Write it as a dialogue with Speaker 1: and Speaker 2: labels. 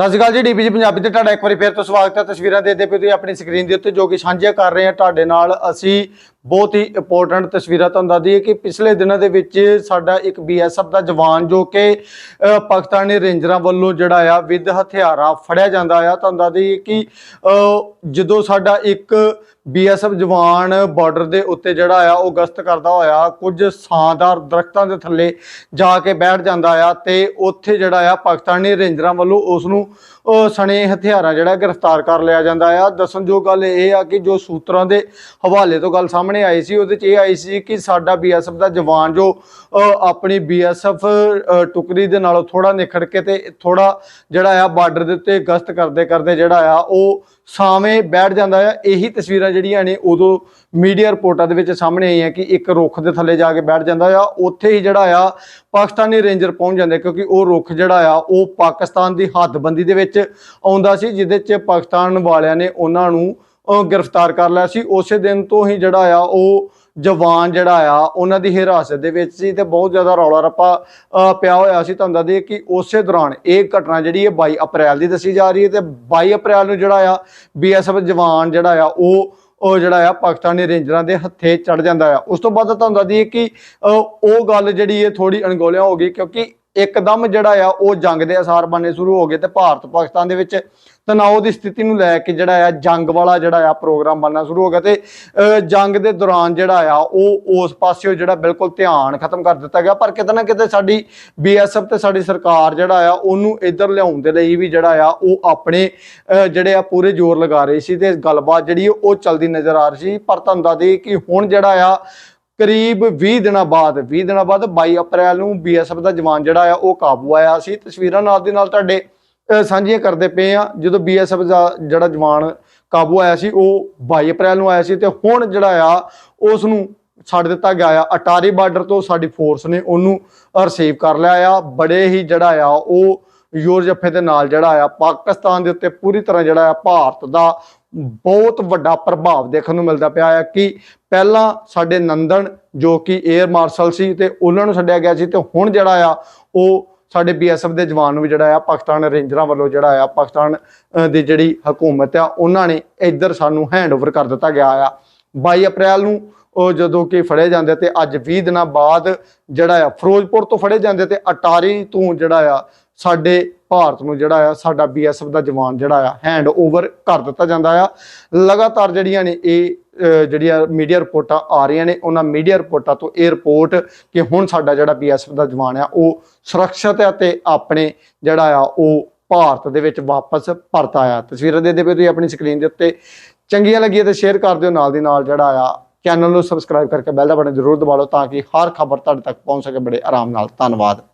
Speaker 1: ਸਤਿ ਸ਼੍ਰੀ ਅਕਾਲ ਜੀ ਡੀਪੀਜੀ ਪੰਜਾਬੀ ਤੇ ਤੁਹਾਡਾ ਇੱਕ ਵਾਰੀ ਫੇਰ ਤੋਂ ਸਵਾਗਤ ਹੈ ਤਸਵੀਰਾਂ ਦੇਖਦੇ ਪਏ ਤੁਸੀਂ ਆਪਣੀ ਸਕਰੀਨ ਦੇ ਉੱਤੇ ਜੋ ਕਿ ਸਾਂਝੀਆਂ ਕਰ ਰਹੇ ਹਾਂ ਤੁਹਾਡੇ ਨਾਲ। ਅਸੀਂ ਬਹੁਤ ਹੀ ਇੰਪੋਰਟੈਂਟ ਤਸਵੀਰਾਂ ਤੁਹਾਨੂੰ ਦੱਸ ਦਈਏ ਕਿ ਪਿਛਲੇ ਦਿਨਾਂ ਦੇ ਵਿੱਚ ਸਾਡਾ ਇੱਕ ਬੀਐਸਐਫ ਦਾ ਜਵਾਨ ਜੋ ਕਿ ਪਾਕਿਸਤਾਨੀ ਰੇਂਜਰਾਂ ਵੱਲੋਂ ਜਿਹੜਾ ਆ, ਵਿਦ ਹਥਿਆਰਾਂ ਫੜਿਆ ਜਾਂਦਾ ਆ। ਤੁਹਾਨੂੰ ਦੱਸ ਦਈਏ ਕਿ ਜਦੋਂ ਸਾਡਾ ਇੱਕ ਬੀਐਸਐਫ ਜਵਾਨ ਬਾਰਡਰ ਦੇ ਉੱਤੇ ਜਿਹੜਾ ਆ, ਉਹ ਗਸ਼ਤ ਕਰਦਾ ਹੋਇਆ, ਕੁਝ ਸਾਂਦਾਰ ਦਰਖਤਾਂ ਦੇ ਥੱਲੇ ਜਾ ਕੇ ਬੈਠ ਜਾਂਦਾ ਆ ਤੇ ਉੱਥੇ ਜਿਹੜਾ ਆ, ਪਾਕਿਸਤਾਨੀ ਰੇਂਜਰਾਂ ਵੱਲੋਂ ਉਸ ਨੂੰ ਸਣੇ ਹਥਿਆਰਾਂ ਜਿਹੜਾ ਗ੍ਰਿਫਤਾਰ ਕਰ ਲਿਆ ਜਾਂਦਾ ਆ। ਦੱਸਣਯੋਗ ਗੱਲ ਇਹ ਆ ਕਿ ਜੋ ਸੂਤਰਾਂ ਦੇ ਹਵਾਲੇ ਤੋਂ ਗੱਲ ਸਾਹਮਣੇ ਸਾਹਮਣੇ ਆਈ ਸੀ ਉਹਦੇ ਚ ਇਹ ਆਈ ਸੀ ਕਿ ਸਾਡਾ ਬੀਐਸਐਫ ਦਾ ਜਵਾਨ ਜੋ ਅ, ਆਪਣੀ ਬੀਐਸਐਫ ਟੁਕੜੀ ਦੇ ਨਾਲੋਂ ਥੋੜਾ ਨਿਖੜ ਕੇ ਤੇ ਥੋੜਾ ਜਿਹੜਾ ਆ ਬਾਰਡਰ ਦੇ ਉੱਤੇ ਗਸ਼ਤ ਕਰਦੇ ਕਰਦੇ ਜਿਹੜਾ ਆ ਉਹ ਸਾਵੇਂ ਬੈਠ ਜਾਂਦਾ ਆ। ਇਹੀ ਤਸਵੀਰਾਂ ਜਿਹੜੀਆਂ ਨੇ ਉਦੋਂ ਮੀਡੀਆ ਰਿਪੋਰਟਾਂ ਦੇ ਵਿੱਚ ਸਾਹਮਣੇ ਆਈਆਂ ਕਿ ਇੱਕ ਰੁੱਖ ਦੇ ਥੱਲੇ ਜਾ ਕੇ ਬੈਠ ਜਾਂਦਾ ਆ। ਉੱਥੇ ਹੀ ਜਿਹੜਾ ਆ ਪਾਕਿਸਤਾਨੀ ਰੇਂਜਰ ਪਹੁੰਚ ਜਾਂਦੇ ਕਿਉਂਕਿ ਉਹ ਰੁੱਖ ਜਿਹੜਾ ਆ ਉਹ ਪਾਕਿਸਤਾਨ ਦੀ ਹੱਦਬੰਦੀ ਦੇ ਵਿੱਚ ਆਉਂਦਾ ਸੀ ਜਿਹਦੇ 'ਚ ਪਾਕਿਸਤਾਨ ਵਾਲਿਆਂ ਨੇ ਉਹਨਾਂ ਨੂੰ ਗ੍ਰਿਫਤਾਰ ਕਰ ਲਿਆ ਸੀ। ਉਸੇ ਦਿਨ ਤੋਂ ਹੀ ਜਿਹੜਾ ਆ, ਉਹ ਜਵਾਨ ਜਿਹੜਾ ਆ, ਉਹਨਾਂ ਦੀ ਹਿਰਾਸਤ ਦੇ ਵਿੱਚ ਸੀ ਤੇ ਬਹੁਤ ਜ਼ਿਆਦਾ ਰੌਲਾ ਰੱਪਾ ਪਿਆ ਹੋਇਆ ਸੀ ਤੁਹਾਨੂੰ ਦੱਸਦੇ ਕਿ ਉਸੇ ਦੌਰਾਨ ਇਹ ਘਟਨਾ ਜਿਹੜੀ ਹੈ 22 ਅਪ੍ਰੈਲ ਦੀ ਦੱਸੀ ਜਾ ਰਹੀ ਹੈ ਤੇ 22 ਅਪ੍ਰੈਲ ਨੂੰ ਜਿਹੜਾ ਆ, ਬੀਐਸਐਫ ਜਵਾਨ ਜਿਹੜਾ ਆ, ਉਹ ਉਹ ਜਿਹੜਾ ਆ ਪਾਕਿਸਤਾਨੀ ਰੇਂਜਰਾਂ ਦੇ ਹੱਥੇ ਚੜ ਜਾਂਦਾ ਆ। ਉਸ ਤੋਂ ਬਾਅਦ ਤੁਹਾਨੂੰ ਦੱਸ ਦਈਏ ਕਿ ਉਹ ਗੱਲ ਜਿਹੜੀ ਹੈ ਥੋੜੀ ਅਣਗੌਲਿਆ ਹੋ ਗਈ ਕਿਉਂਕਿ ਇੱਕਦਮ ਜਿਹੜਾ ਆ ਉਹ ਜੰਗ ਦੇ ਅਸਾਰ ਬਣਨੇ ਸ਼ੁਰੂ ਹੋ ਗਏ ਤੇ ਭਾਰਤ ਪਾਕਿਸਤਾਨ ਦੇ ਵਿੱਚ ਤਣਾਅ ਦੀ ਸਥਿਤੀ ਨੂੰ ਲੈ ਕੇ ਜਿਹੜਾ ਆ ਜੰਗ ਵਾਲਾ ਜਿਹੜਾ ਆ ਪ੍ਰੋਗਰਾਮ ਬਣਨਾ ਸ਼ੁਰੂ ਹੋ ਗਿਆ ਤੇ ਜੰਗ ਦੇ ਦੌਰਾਨ ਜਿਹੜਾ ਆ ਉਹ ਉਸ ਪਾਸਿਓ ਜਿਹੜਾ ਬਿਲਕੁਲ ਧਿਆਨ ਖਤਮ ਕਰ ਦਿੱਤਾ ਗਿਆ। ਪਰ ਕਿਤੇ ਨਾ ਕਿਤੇ ਸਾਡੀ ਬੀਐਸਐਫ ਤੇ ਸਾਡੀ ਸਰਕਾਰ ਜਿਹੜਾ ਆ ਉਹਨੂੰ ਇੱਧਰ ਲਿਆਉਣ ਦੇ ਲਈ ਵੀ ਜਿਹੜਾ ਆ ਉਹ ਆਪਣੇ ਅਹ, ਜਿਹੜੇ ਆ ਪੂਰੇ ਜ਼ੋਰ ਲਗਾ ਰਹੀ ਸੀ ਤੇ ਗੱਲਬਾਤ ਜਿਹੜੀ ਉਹ ਚੱਲਦੀ ਨਜ਼ਰ ਆ ਰਹੀ ਸੀ। ਪਰ ਤੁਹਾਨੂੰ ਦੱਸ ਦਈਏ ਕਿ ਹੁਣ ਜਿਹੜਾ ਆ ਕਰੀਬ 20 ਦਿਨਾਂ ਬਾਅਦ 20 ਦਿਨਾਂ ਬਾਅਦ 22 ਅਪ੍ਰੈਲ ਨੂੰ ਬੀਐਸਐਫ ਦਾ ਜਵਾਨ ਜਿਹੜਾ ਆ, ਉਹ ਕਾਬੂ ਆਇਆ ਸੀ। ਤਸਵੀਰਾਂ ਨਾਲ ਦੀ ਨਾਲ ਤੁਹਾਡੇ ਸਾਂਝੀਆਂ ਕਰਦੇ ਪਏ ਆ ਜਦੋਂ ਬੀਐਸਐਫ ਦਾ ਜਿਹੜਾ ਜਵਾਨ ਕਾਬੂ ਆਇਆ ਸੀ, ਉਹ 22 ਅਪ੍ਰੈਲ ਨੂੰ ਆਇਆ ਸੀ ਤੇ ਹੁਣ ਜਿਹੜਾ ਆ, ਉਸ ਨੂੰ ਛੱਡ ਦਿੱਤਾ ਗਿਆ ਆ। ਅਟਾਰੀ ਬਾਰਡਰ ਤੋਂ ਸਾਡੀ ਫੋਰਸ ਨੇ ਉਹਨੂੰ ਰਿਸੀਵ ਕਰ ਲਿਆ ਆ। ਬੜੇ ਹੀ ਜਿਹੜਾ ਆ, ਉਹ ਯੋਰ ਜੱਫੇ ਦੇ ਨਾਲ ਜਿਹੜਾ ਆ, ਪਾਕਿਸਤਾਨ ਦੇ ਉੱਤੇ ਪੂਰੀ ਤਰ੍ਹਾਂ ਜਿਹੜਾ ਆ, ਭਾਰਤ ਦਾ ਬਹੁਤ ਵੱਡਾ ਪ੍ਰਭਾਵ ਦੇਖਣ ਨੂੰ ਮਿਲਦਾ ਪਿਆ ਹੈ ਕਿ ਪਹਿਲਾਂ ਸਾਡੇ ਨੰਦਨ ਜੋ ਕਿ 에ਅਰ ਮਾਰਸ਼ਲ ਸੀ ਤੇ ਉਹਨਾਂ ਨੂੰ ਛੱਡਿਆ ਗਿਆ ਸੀ ਤੇ ਹੁਣ ਜਿਹੜਾ ਆ ਉਹ ਸਾਡੇ ਬੀਐਸਐਫ ਦੇ ਜਵਾਨ ਨੂੰ ਵੀ ਜਿਹੜਾ ਆ ਪਾਕਿਸਤਾਨ ਰੇਂਜਰਾਂ ਵੱਲੋਂ ਜਿਹੜਾ ਆ ਪਾਕਿਸਤਾਨ ਅ, ਦੀ ਜਿਹੜੀ ਹਕੂਮਤ ਆ ਉਹਨਾਂ ਨੇ ਇੱਧਰ ਸਾਨੂੰ ਹੈਂਡਓਵਰ ਕਰ ਦਿੱਤਾ ਗਿਆ ਆ। 22 ਅਪ੍ਰੈਲ ਨੂੰ ਉਹ ਜਦੋਂ ਕਿ ਫੜੇ ਜਾਂਦੇ ਤੇ ਅੱਜ 20 ਦਿਨਾਂ ਬਾਅਦ ਜਿਹੜਾ ਆ ਫਿਰੋਜ਼ਪੁਰ ਤੋਂ ਫੜੇ ਜਾਂਦੇ ਤੇ ਅਟਾਰੀ ਤੋਂ ਜਿਹੜਾ ਆ ਸਾਡੇ ਭਾਰਤ ਨੂੰ ਜਿਹੜਾ ਆ, ਸਾਡਾ ਬੀਐਸਐਫ ਦਾ ਜਵਾਨ ਜਿਹੜਾ ਆ ਹੈਂਡ ਓਵਰ ਕਰ ਦਿੱਤਾ ਜਾਂਦਾ ਆ। ਲਗਾਤਾਰ ਜਿਹੜੀਆਂ ਨੇ ਇਹ ਜਿਹੜੀਆਂ ਮੀਡੀਆ ਰਿਪੋਰਟਾਂ ਆ ਰਹੀਆਂ ਨੇ, ਉਹਨਾਂ ਮੀਡੀਆ ਰਿਪੋਰਟਾਂ ਤੋਂ ਇਹ ਰਿਪੋਰਟ ਕਿ ਹੁਣ ਸਾਡਾ ਜਿਹੜਾ ਬੀਐਸਐਫ ਦਾ ਜਵਾਨ ਆ, ਉਹ ਸੁਰੱਖਿਅਤ ਹੈ ਤੇ ਆਪਣੇ ਜਿਹੜਾ ਆ, ਉਹ ਭਾਰਤ ਦੇ ਵਿੱਚ ਵਾਪਸ ਪਰਤ ਆਇਆ। ਤਸਵੀਰਾਂ ਦੇ ਦੇ ਪਏ ਤੁਸੀਂ ਆਪਣੀ ਸਕਰੀਨ ਦੇ ਉੱਤੇ। ਚੰਗੀਆਂ ਲੱਗੀਆਂ ਤੇ ਸ਼ੇਅਰ ਕਰ ਦਿਓ, ਨਾਲ ਦੀ ਨਾਲ ਜਿਹੜਾ ਆ ਚੈਨਲ ਨੂੰ ਸਬਸਕ੍ਰਾਈਬ ਕਰਕੇ ਬੈਲ ਦਾ ਬਟਨ ਜ਼ਰੂਰ ਦਬਾ ਲਓ ਤਾਂ ਕਿ ਹਰ ਖਬਰ ਤੁਹਾਡੇ ਤੱਕ ਪਹੁੰਚ ਸਕੇ। ਬੜੇ ਆਰਾਮ ਨਾਲ। ਧੰਨਵਾਦ।